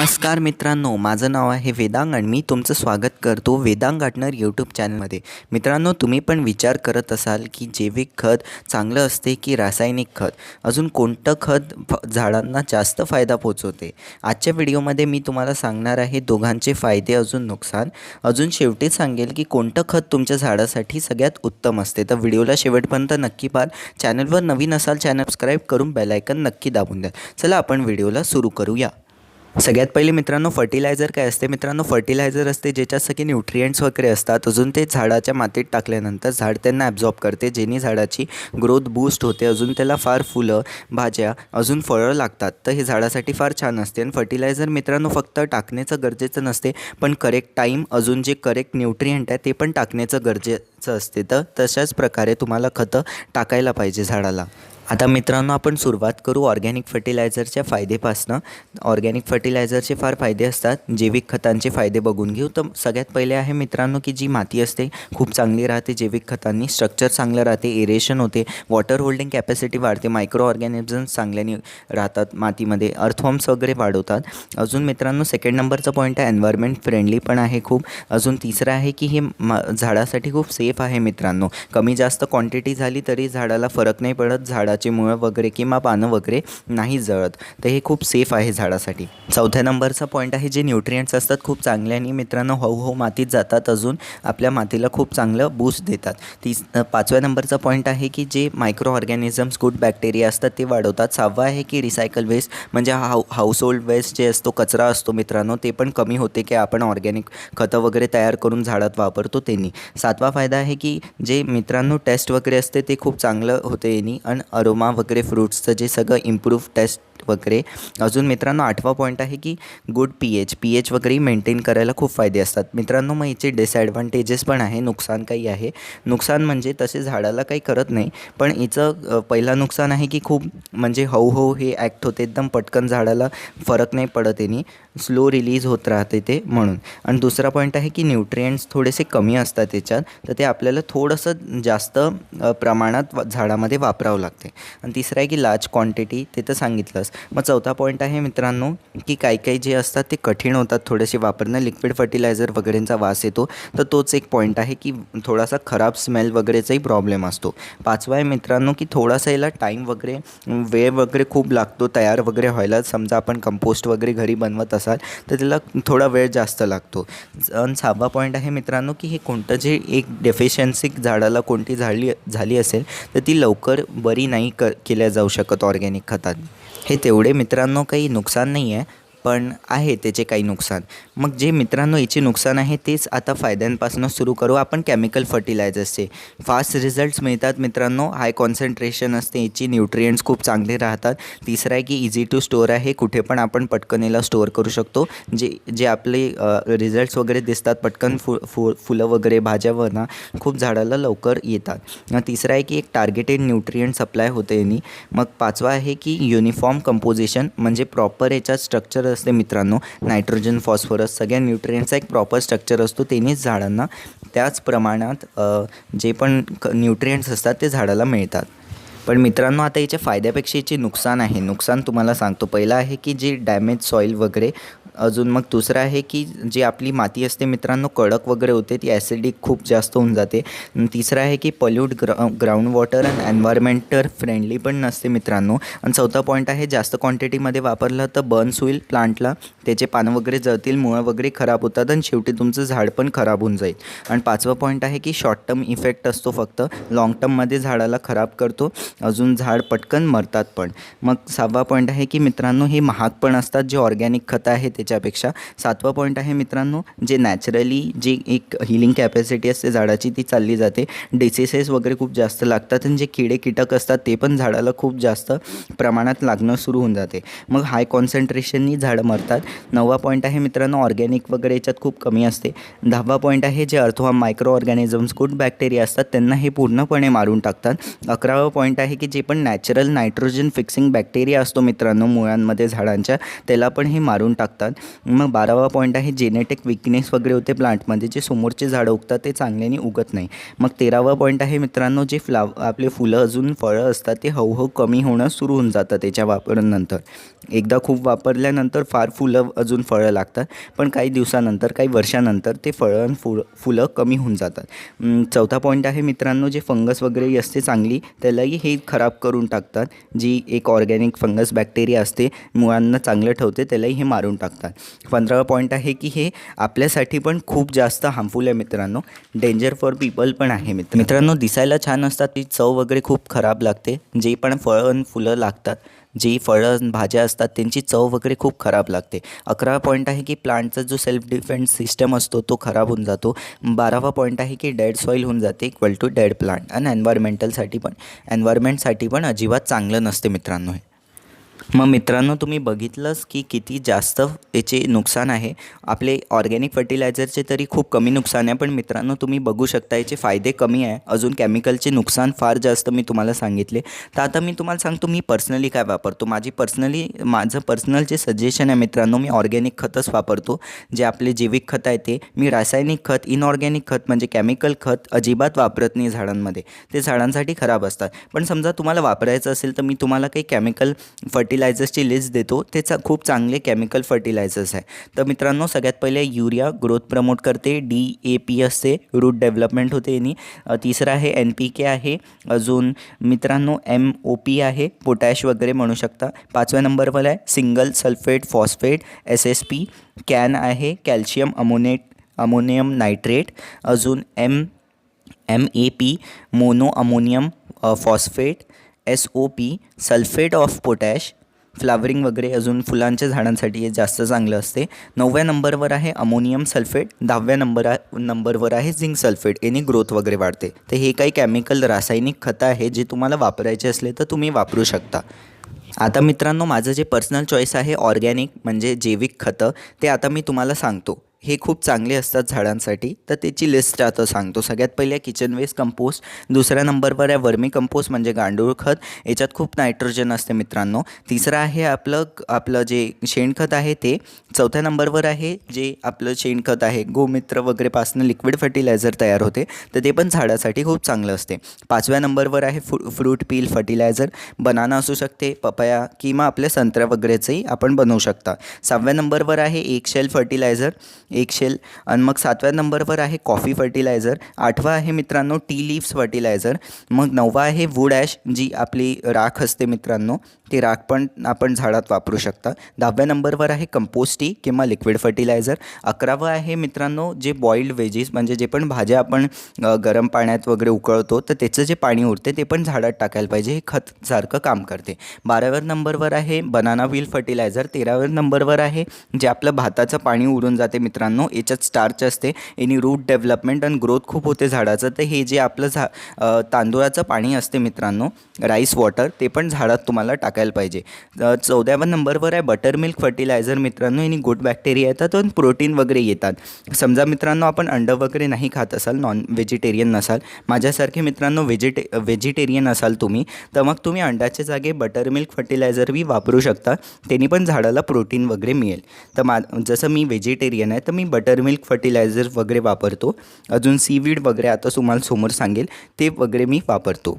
नमस्कार मित्रांनो माझं नाव आहे वेदांग आणि मी तुमचं स्वागत करतो वेदांग गार्डनर यूट्यूब चॅनलमध्ये मित्रांनो तुम्ही पण विचार करत असाल की जैविक खत चांगलं असते की रासायनिक खत? अजून कोणतं खत फ झाडांना जास्त फायदा पोचवते आजच्या व्हिडिओमध्ये मी तुम्हाला सांगणार आहे दोघांचे फायदे अजून नुकसान. अजून शेवटी सांगेल की कोणतं खत तुमच्या झाडासाठी सगळ्यात उत्तम असते. तर व्हिडिओला शेवटपर्यंत नक्की पाल चॅनलवर नवीन असाल चॅनल सबस्क्राईब करून बेलायकन नक्की दाबून द्या. चला आपण व्हिडिओला सुरू करूया. सगळ्यात पहिले मित्रांनो फर्टिलायझर काय असते? मित्रांनो फर्टिलायझर असते ज्याच्यात सगळे न्यूट्रिएंट्स वगैरे असतात. अजून ते झाडाच्या मातीत टाकल्यानंतर झाड त्यांना ॲब्झॉर्ब करते जेणे झाडाची ग्रोथ बूस्ट होते. अजून त्याला फार फुलं भाज्या अजून फळं लागतात. तर हे झाडासाठी फार छान असते. आणि फर्टिलायझर मित्रांनो फक्त टाकण्याचं गरजेचं नसते पण करेक्ट टाईम अजून जे करेक्ट न्यूट्रिएंट आहे ते पण टाकण्याचं गरजेचं असते. तर तशाच प्रकारे तुम्हाला खतं टाकायला पाहिजे झाडाला. आता मित्रांनो आपण सुरुवात करू ऑर्गॅनिक फर्टिलायझरच्या फायदेपासनं. ऑर्गॅनिक फर्टिलायझरचे फार फायदे असतात. जैविक खतांचे फायदे बघून घेऊ. तर सगळ्यात पहिले आहे मित्रांनो की जी माती असते खूप चांगली राहते जैविक खतांनी. स्ट्रक्चर चांगलं राहते एरेशन होते. वॉटर होल्डिंग कॅपॅसिटी वाढते. मायक्रो ऑर्गॅनिझम्स चांगल्याने राहतात मातीमध्ये. अर्थवॉर्म्स वगैरे वाढवतात. अजून मित्रांनो सेकंड नंबरचा पॉईंट आहे एन्व्हायरमेंट फ्रेंडली पण आहे खूप. अजून तिसरं आहे की हे मा झाडासाठी खूप सेफ आहे मित्रांनो. कमी जास्त क्वांटिटी झाली तरी झाडाला फरक नाही पडत. झाडाचे मुळं वगैरे किंवा पानं वगैरे नाही जळत. तर हे खूप सेफ आहे झाडासाठी. चौथ्या नंबरचा पॉईंट आहे जे न्यूट्रियंट्स असतात खूप चांगल्याने मित्रांनो हळूहळू मातीत जातात अजून आपल्या मातीला खूप चांगलं बूस्ट देतात. तीस पाचव्या नंबरचा पॉईंट आहे की जे मायक्रो ऑर्गॅनिझम्स गुड बॅक्टेरिया असतात ते वाढवतात. सहावा आहे की रिसायकल वेस्ट म्हणजे हाऊ हाऊसहोल्ड वेस्ट जे असतो कचरा असतो मित्रांनो ते पण कमी होते की आपण ऑर्गॅनिक खतं वगैरे तयार करून झाडात वापरतो त्यांनी. सातवा फायदा आहे की जे मित्रांनो टेस्ट वगैरे असते ते खूप चांगलं होते यांनी. आणि अरोमा वगैरे फ्रूट्सचं जे सगळं इम्प्रूव्ह टेस्ट वगैरे. अजून मित्रांनो आठवा पॉईंट आहे की good P H P H वगैरे मेंटेन करायला खूप फायदे असतात. मित्रांनो मग याचे डिसॲडव्हान्टेजेस पण आहे नुकसान काही आहे. नुकसान म्हणजे तसे झाडाला काही करत नाही पण याचं पहिला नुकसान आहे की खूप म्हणजे हळूहळू हे ॲक्ट होते. एकदम पटकन झाडाला फरक नाही पडत येणे स्लो रिलीज होत राहते ते म्हणून. आणि दुसरा पॉईंट आहे की न्यूट्रियंट्स थोडेसे कमी असतात त्याच्यात तर ते आपल्याला थोडंसं जास्त प्रमाणात झाडामध्ये वापरावं लागते. आणि तिसरं आहे की लार्ज क्वांटिटी ते तर सांगितलंच. मग चौथा पॉईंट आहे मित्रांनो की काही काही जे असतात ते कठीण होतात. थोडेसे वापरणं लिक्विड फर्टिलायझर वगैरेंचा वास येतो. तर तोच एक पॉईंट आहे की थोडासा खराब स्मेल वगैरेचाही प्रॉब्लेम असतो. पाचवा आहे मित्रांनो की थोडासा याला टाईम वगैरे वेळ वगैरे खूप लागतो. तयार वगैरे व्हायला. समजा आपण कंपोस्ट वगैरे घरी बनवत असाल तर त्याला थोडा वेळ जास्त लागतो. आणि सहावा पॉईंट आहे मित्रांनो की हे कोणतं जे एक डेफिशियन्सी झाडाला कोणती झाली झाली असेल तर ती लवकर बरी नाही क केल्या जाऊ शकत ऑर्गॅनिक खतात. हे तेवढे मित्रांनो काही नुकसान नाही आहे पण आहे त्याचे काही नुकसान. मग जे मित्रांनो याचे नुकसान आहे तेच आता फायद्यांपासून सुरू करू. आपण केमिकल फर्टिलायझर्सचे फास्ट रिझल्ट्स मिळतात मित्रांनो. हाय कॉन्सन्ट्रेशन असते याची न्यूट्रियंट्स खूप चांगले राहतात. तिसरं आहे की इझी टू स्टोअर आहे कुठे पण आपण पटकन याला स्टोअर करू शकतो. जे जे आपले रिझल्ट्स वगैरे दिसतात पटकन फु फु फुलं वगैरे भाज्या ना खूप झाडाला लवकर येतात. तिसरं आहे की एक टार्गेटेड न्यूट्रियंट सप्लाय होते यांनी. मग पाचवा आहे की युनिफॉर्म कंपोजिशन म्हणजे प्रॉपर याच्यात स्ट्रक्चर असते मित्रांनो. नायट्रोजन फॉस्फरस सगळ्या न्यूट्रियंटचा एक प्रॉपर स्ट्रक्चर असतो. त्यांनीच झाडांना त्याच प्रमाणात जे पण क न्यूट्रियंट्स असतात ते झाडाला मिळतात. पण मित्रांनो आता याच्या फायद्यापेक्षा याचे नुकसान आहे. नुकसान तुम्हाला सांगतो. पहिलं आहे की जे डॅमेज सॉईल वगैरे अजून मग दुसरं आहे की जी आपली माती असते मित्रांनो कडक वगैरे होते ती ॲसिडिक खूप जास्त होऊन जाते. तिसरं आहे की पल्यूट ग्रा ground water and environmentally friendly पण नसते मित्रांनो. आणि चौथा पॉईंट आहे जास्त क्वांटिटीमध्ये वापरलं तर बर्न्स होईल प्लांटला त्याचे पानं वगैरे जळतील मुळं वगैरे खराब होतात आणि शेवटी तुमचं झाड पण खराब होऊन जाईल. आणि पाचवा पॉईंट आहे की शॉर्ट टर्म इफेक्ट असतो फक्त लाँग टर्ममध्ये झाडाला खराब करतो अजून झाड पटकन मरतात पण. मग सहावा पॉईंट आहे की मित्रांनो हे महाग पण असतात जे ऑर्गॅनिक खतं आहे त्याच्यापेक्षा. सातवा पॉईंट आहे मित्रांनो जे नॅचरली जी एक हिलिंग कॅपॅसिटी असते झाडाची ती चालली जाते. डिसिसेस वगैरे खूप जास्त लागतात आणि जे किडे कीटक असतात ते पण झाडाला खूप जास्त प्रमाणात लागणं सुरू होऊन जाते. मग हाय कॉन्सन्ट्रेशननी झाडं मरतात. नववा पॉईंट आहे मित्रांनो ऑर्गॅनिक वगैरे याच्यात खूप कमी असते. दहावा पॉईंट आहे जे अर्थवा मायक्रो ऑर्गॅनिझम्स गुड बॅक्टेरिया असतात त्यांना हे पूर्णपणे मारून टाकतात. अकरावा पॉईंट आहे की जे पण नॅचरल नायट्रोजन फिक्सिंग बॅक्टेरिया असतो मित्रांनो मुळांमध्ये झाडांच्या त्याला पण हे मारून टाकतात. असतात मग बारावा पॉईंट आहे जेनेटिक विकनेस वगैरे होते प्लांटमध्ये जे समोरचे झाडं उगतात ते चांगल्याने उगत नाही. मग तेरावा पॉईंट आहे मित्रांनो जे फ्लाव आपले फुलं अजून फळं असतात ते हळूहळू कमी होणं सुरू होऊन जातं त्याच्या वापरानंतर. एकदा खूप वापरल्यानंतर फार फुलं अजून फळं लागतात पण काही दिवसानंतर काही वर्षानंतर ते फळं आणि फुलं फुलं कमी होऊन जातात. चौथा पॉईंट आहे मित्रांनो जे फंगस वगैरे असते चांगली त्यालाही हे खराब करून टाकतात. जी एक ऑर्गॅनिक फंगस बॅक्टेरिया असते मुळांना चांगलं ठेवते त्यालाही हे मारून टाकतात. पंधरावा पॉईंट आहे की हे आपल्यासाठी पण खूप जास्त हार्मफुल आहे मित्रांनो. डेंजर फॉर पीपल पण आहे मित्र मित्रांनो दिसायला छान असतात. ती चव वगैरे खूप खराब लागते. जे पण फळं आणि फुलं लागतात जी फळं भाज्या असतात त्यांची चव वगैरे खूप खराब लागते. अकरावा पॉईंट आहे की प्लांटचा जो सेल्फ डिफेन्स सिस्टम असतो तो खराब होऊन जातो. बारावा पॉईंट आहे की डेड सॉईल होऊन जाते इक्वल टू डेड प्लांट आणि एन्व्हायरमेंटलसाठी पण. एन्व्हायरमेंटसाठी पण अजिबात चांगलं नसते मित्रांनो हे. मग मित्रांनो तुम्ही बघितलंच की किती जास्त याचे नुकसान आहे. आपले ऑर्गॅनिक फर्टिलायझरचे तरी खूप कमी नुकसान आहे पण मित्रांनो तुम्ही बघू शकता याचे फायदे कमी आहे. अजून केमिकलचे नुकसान फार जास्त मी तुम्हाला सांगितले. तर आता मी तुम्हाला सांगतो मी पर्सनली काय वापरतो. माझी पर्सनली माझं पर्सनल जे सजेशन आहे मित्रांनो मी ऑर्गॅनिक खतच वापरतो. जे आपले जैविक खत आहे ते. मी रासायनिक खत इनऑर्गॅनिक खत म्हणजे केमिकल खत अजिबात वापरत नाही झाडांमध्ये. ते झाडांसाठी खराब असतात. पण समजा तुम्हाला वापरायचं असेल तर मी तुम्हाला काही केमिकल फर्टिलायझर्सची लिस्ट देतो. त्याचा खूप चांगले केमिकल फर्टिलायझर्स आहे. तर मित्रांनो सगळ्यात पहिले युरिया ग्रोथ प्रमोट करते. डी ए पी असते. रूट डेव्हलपमेंट होते यांनी. तिसरं आहे एन पी के आहे. अजून मित्रांनो एम ओ पी आहे. पोटॅश वगैरे म्हणू शकता. पाचव्या नंबरवर आहे. Single sulphate phosphate S S P can आहे. कॅल्शियम अमोनेट अमोनियम नायट्रेट अजून M M A P mono ammonium phosphate S O P sulphate of potash flowering वगैरे अजून फुलांच्या झाडांसाठी हे जास्त चांगलं असते. नवव्या नंबरवर आहे अमोनियम सल्फेट दहाव्या नंबर नंबरवर आहे झिंक सल्फेट याने ग्रोथ वगैरे वाढते. तर हे काही केमिकल रासायनिक खतं आहे जे तुम्हाला वापरायचे असले तर तुम्ही वापरू शकता. आता मित्रांनो माझं जे पर्सनल चॉईस आहे ऑर्गॅनिक म्हणजे जैविक खतं ते आता मी तुम्हाला सांगतो. हे खूप चांगले असतात झाडांसाठी. तर त्याची लिस्ट आता सांगतो. सगळ्यात पहिले किचन वेस्ट कंपोस्ट दुसऱ्या नंबरवर आहे वर्मी कंपोस्ट म्हणजे गांडूळ खत. याच्यात खूप नायट्रोजन असते मित्रांनो. तिसरं आहे आपलं आपलं जे शेणखत आहे ते. चौथ्या नंबरवर आहे जे आपलं शेणखत आहे. गोमित्र वगैरेपासून लिक्विड फर्टिलायझर तयार होते. तर ते पण झाडासाठी खूप चांगलं असते. पाचव्या नंबरवर आहे फ्रू फ्रूट पील फर्टिलायझर बनाना असू शकते पपया किंवा आपल्या संत्र्या वगैरेचंही आपण बनवू शकता. सहाव्या नंबरवर आहे एक शेल फर्टिलायझर एक शेल आणि मग सातव्या नंबरवर आहे कॉफी फर्टिलायझर आठवा आहे मित्रांनो टी लीव्स फर्टिलायझर मग नववा आहे वूड ॲश जी आपली राख असते मित्रांनो. ती राख पण आपण झाडात वापरू शकता. दहाव्या नंबरवर आहे कंपोस्टी किंवा लिक्विड फर्टिलायझर. अकरावं आहे मित्रांनो जे बॉईल्ड वेजेस म्हणजे जे पण भाज्या आपण गरम पाण्यात वगैरे उकळतो तर त्याचं जे पाणी उरते ते पण झाडात टाकायला पाहिजे. हे खतसारखं काम करते. बाराव्या नंबरवर आहे बनाना व्हील फर्टिलायझर तेराव्या नंबरवर आहे जे आपलं भाताचं पाणी उरून जाते मित्रांनो याच्यात स्टार्च असते. यानी रूट डेव्हलपमेंट आणि ग्रोथ खूप होते झाडाचं. तर हे जे आपलं झा तांदूळाचं पाणी असते मित्रांनो राईस वॉटर ते पण झाडात तुम्हाला टाकायला पाहिजे. चौदाव्या नंबरवर आहे बटर मिल्क फर्टिलायझर मित्रांनो. यांनी गुड बॅक्टेरिया येतात आणि प्रोटीन वगैरे येतात. समजा मित्रांनो आपण अंडं वगैरे नाही खात असाल नॉन व्हेजिटेरियन नसाल माझ्यासारखे मित्रांनो व्हेजिटे व्हेजिटेरियन असाल तुम्ही तर मग तुम्ही अंड्याच्या जागे बटर मिल्क फर्टिलायझर बी वापरू शकता. त्यांनी पण झाडाला प्रोटीन वगैरे मिळेल. तर मा जसं मी व्हेजिटेरियन आहे तर मी बटर मिल्क फर्टिलायझर वगैरे वापरतो. अजून सीवीड वगैरे आता तुम्हाला समोर सांगेल ते वगैरे मी वापरतो.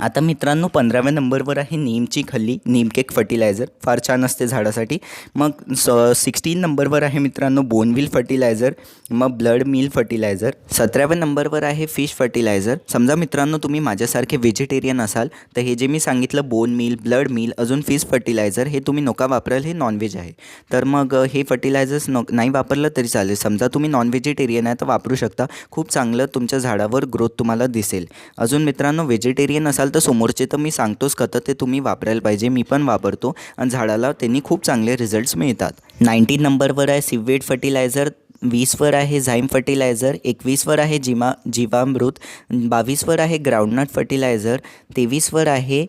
आता मित्रांनो पंधराव्या नंबरवर आहे नीमची खल्ली नीम केक फर्टिलायझर फार छान असते झाडासाठी. मग स सिक्स्टीन नंबरवर आहे मित्रांनो बोनविल फर्टिलायझर मग ब्लड मिल फर्टिलायझर सतराव्या नंबरवर आहे फिश फर्टिलायझर समजा मित्रांनो तुम्ही माझ्यासारखे व्हेजिटेरियन असाल तर हे जे मी सांगितलं बोन मिल ब्लड मिल अजून फिश फर्टिलायझर हे तुम्ही नका वापराल हे नॉनव्हेज आहे. तर मग हे फर्टिलायझर्स न नाही वापरलं तरी चालेल. समजा तुम्ही नॉन व्हेजिटेरियन आहे तर वापरू शकता. खूप चांगलं तुमच्या झाडावर ग्रोथ तुम्हाला दिसेल. अजून मित्रांनो व्हेजिटेरियन असाल तर समोरचे तर मी सांगतोच खतं ते तुम्ही वापरायला पाहिजे मी पण वापरतो. आणि झाडाला त्यांनी खूप चांगले रिझल्ट्स मिळतात. नाईन्टीन नंबरवर आहे सिवेट फर्टिलायझर वीसवर आहे झाईम फर्टिलायझर एकवीसवर आहे जिमा जीवामृत बावीसवर आहे ग्राउंडनट फर्टिलायझर तेवीसवर आहे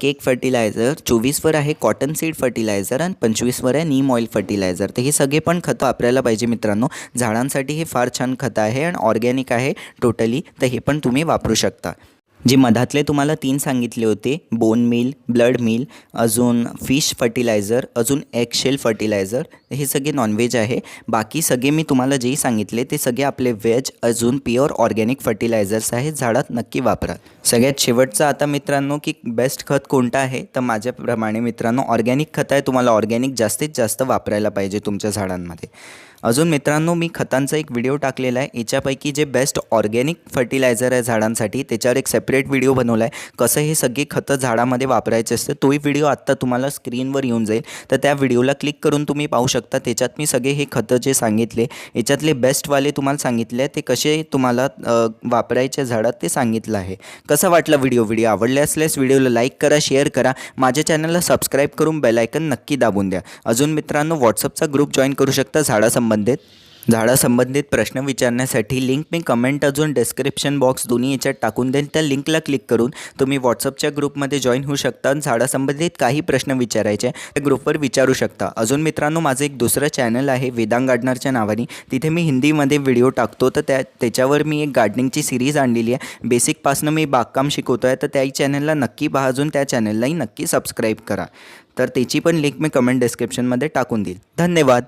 केक फर्टिलायझर चोवीसवर आहे कॉटन सीड फर्टिलायझर आणि पंचवीसवर आहे नीम ऑइल फर्टिलायझर तर हे सगळे पण खतं वापरायला पाहिजे मित्रांनो. झाडांसाठी हे फार छान खतं आहे आणि ऑर्गॅनिक आहे टोटली तर हे पण तुम्ही वापरू शकता. जे मधातले तुम्हाला तीन सांगितले होते बोन मिल ब्लड मिल अजून फिश फर्टिलायझर अजून एगशेल फर्टिलायझर हे सगळे नॉनव्हेज आहे. बाकी सगळे मी तुम्हाला जेही सांगितले ते सगळे आपले व्हेज अजून प्युअर ऑर्गॅनिक फर्टिलायझर्स आहेत झाडात नक्की वापरा. सगळ्यात शेवटचं आता मित्रांनो की बेस्ट खत कोणतं आहे? तर माझ्याप्रमाणे मित्रांनो ऑर्गॅनिक खत आहे तुम्हाला ऑर्गॅनिक जास्तीत जास्त वापरायला पाहिजे तुमच्या झाडांमध्ये. अजून मित्रांनो मी खतांचा एक व्हिडिओ टाकलेला आहे. याच्यापैकी जे बेस्ट ऑर्गॅनिक फर्टिलायझर आहे झाडांसाठी त्याच्यावर एक सेपरेट व्हिडिओ बनवला आहे. कसं हे सगळी खतं झाडामध्ये वापरायचे असते तोही व्हिडिओ आत्ता तुम्हाला स्क्रीनवर येऊन जाईल. तर त्या व्हिडिओला क्लिक करून तुम्ही पाहू शकता. त्याच्यात मी सगळे हे खतं जे सांगितले याच्यातले बेस्टवाले तुम्हाला सांगितले ते कसे तुम्हाला वापरायचे झाडात ते सांगितलं आहे. कसा वाटला व्हिडिओ व्हिडिओ आवडले असल्यास व्हिडिओला लाईक करा शेअर करा. माझ्या चॅनलला सबस्क्राईब करून बेलायकन नक्की दाबून द्या. अजून मित्रांनो व्हॉट्सअपचा ग्रुप जॉईन करू शकता. संबंधित? झाडासंबंधित प्रश्न विचारण्यासाठी लिंक मी कमेंट अजून डिस्क्रिप्शन बॉक्स दोन्ही याच्यात टाकून देईन. त्या लिंकला क्लिक करून तुम्ही व्हॉट्सअपच्या ग्रुपमध्ये जॉईन होऊ शकता. आणि झाडासंबंधित काही प्रश्न विचारायचे त्या ग्रुपवर विचारू शकता. अजून मित्रांनो माझं एक दुसरं चॅनल आहे वेदांग गार्डनरच्या नावाने. तिथे मी हिंदीमध्ये व्हिडिओ टाकतो. तर त्या त्याच्यावर मी एक गार्डनिंगची सिरीज आणलेली आहे. बेसिकपासनं मी बागकाम शिकवतो आहे तर त्याही चॅनलला नक्की पहा. अजून त्या चॅनललाही नक्की सबस्क्राईब करा. तर त्याची पण लिंक मी कमेंट डिस्क्रिप्शनमध्ये टाकून देईल धन्यवाद.